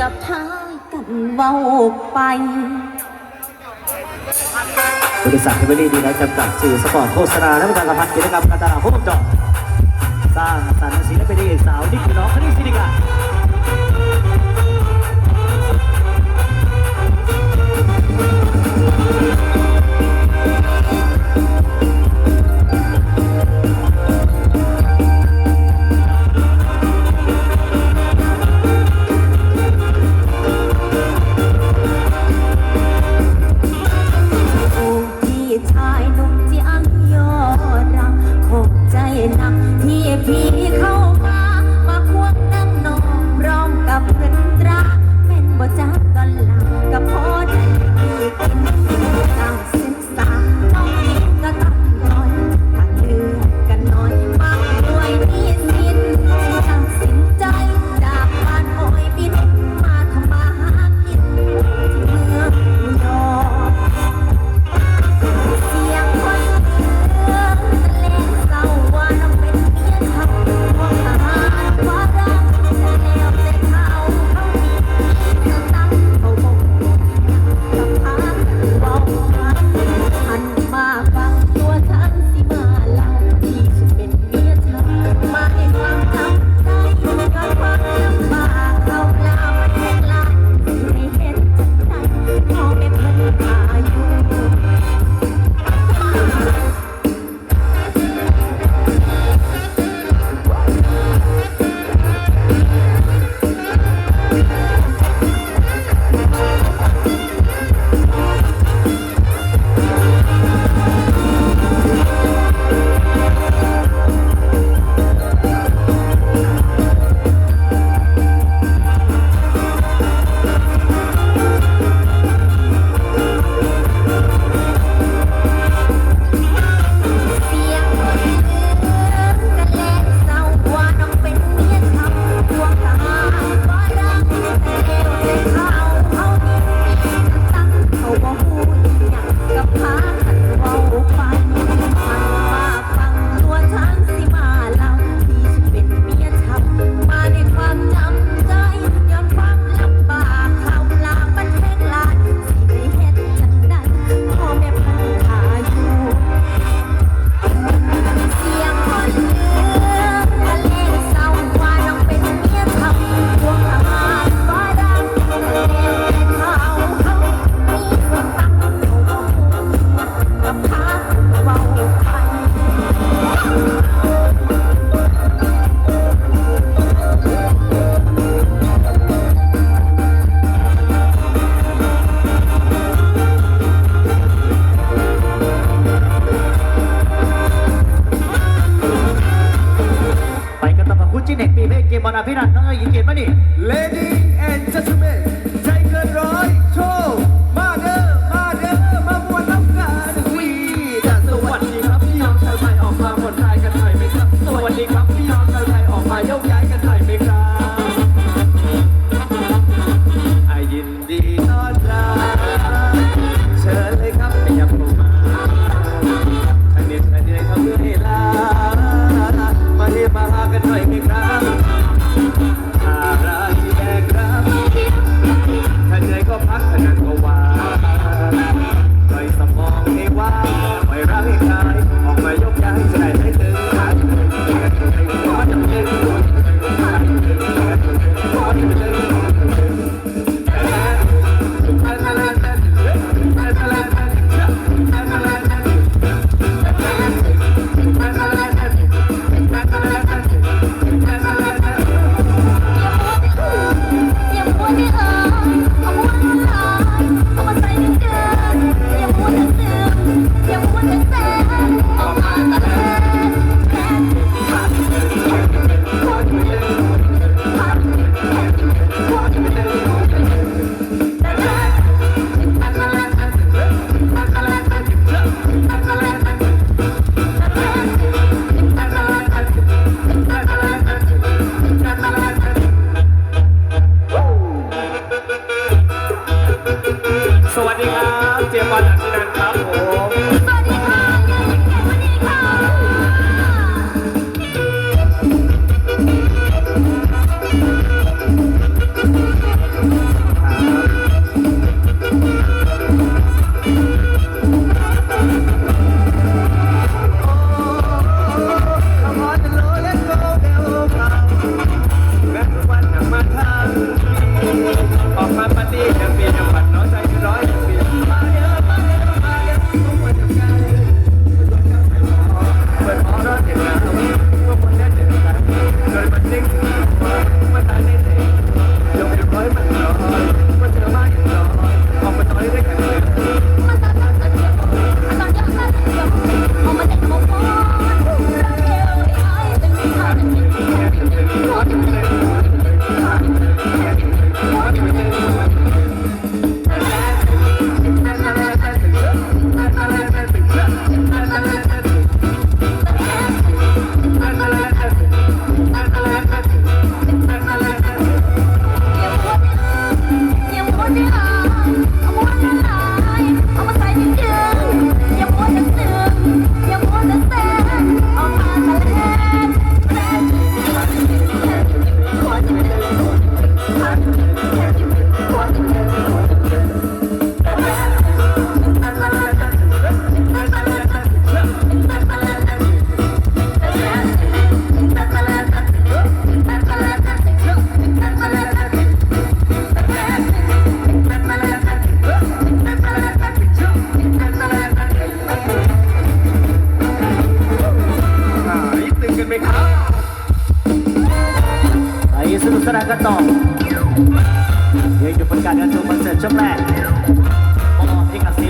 กับทายกันเบาไป บริษัทเทเบิลลี่ดีไลท์จำกัดสื่อสปอร์ตโฆษณาและประชาสัมพันกิจกรรมการตลาดหุ้นจอดสร้างสรรค์ศิลปินเอกสาวนิกน้องคณิตศิริกา ยิงเกียรตมานี่ลดี้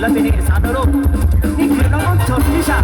ศิลปินอีสานโลกนี่คือน้องชนทิชา